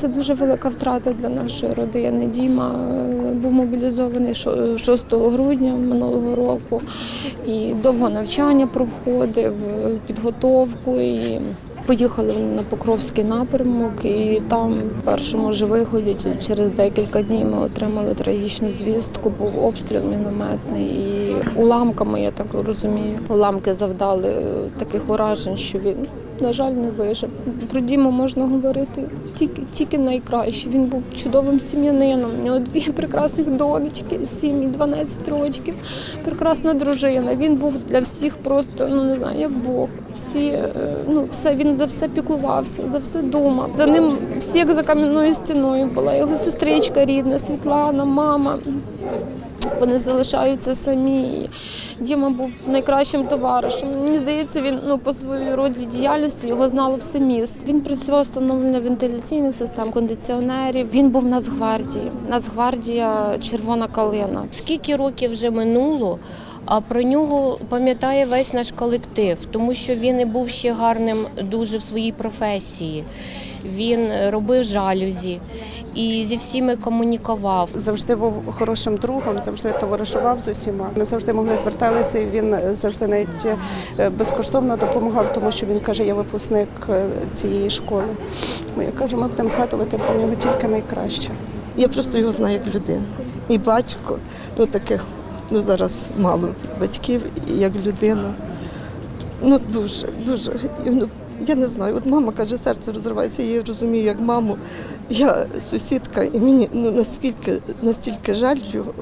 Це дуже велика втрата для нашої родини. Діма е, був мобілізований шо- 6 грудня минулого року і довго навчання проходив, е, підготовку. І Поїхали на Покровський напрямок, і там в першому ж виході через декілька днів ми отримали трагічну звістку. Був обстріл мінометний і уламками, я так розумію. Уламки завдали е, таких уражень, що він, на жаль, не вижив. Про Діму можна говорити тільки, тільки найкраще. Він був чудовим сім'янином. У нього дві прекрасних донечки, 7 і 12 років, прекрасна дружина. Він був для всіх просто, ну не знаю, як Бог. Всі, е, ну, все, він за все піклувався, за все думав. За ним всі як за кам'яною стіною була. Його сестричка рідна, Світлана, мама. Вони залишаються самі. Діма був найкращим товаришем. Мені здається, він ну по своїй роді діяльності його знало все місто. Він працював встановлення вентиляційних систем, кондиціонерів. Він був в Нацгвардії. Нацгвардія Червона калина. Скільки років вже минуло, а про нього пам'ятає весь наш колектив, тому що він і був ще гарним дуже в своїй професії. Він робив жалюзі і зі всіми комунікував. завжди був хорошим другом, завжди товаришував з усіма. Ми завжди могли зверталися. і Він завжди навіть е, безкоштовно допомагав, тому що він каже, я випускник е, цієї школи. Я кажу, ми будемо згадувати про нього тільки найкраще. Я просто його знаю як людину. І батько, ну таких ну зараз мало батьків, як людина. Ну дуже, дуже. Ну, я не знаю, от мама каже, серце розривається, я її розумію як маму. Я сусідка, і мені ну настільки, настільки жаль його.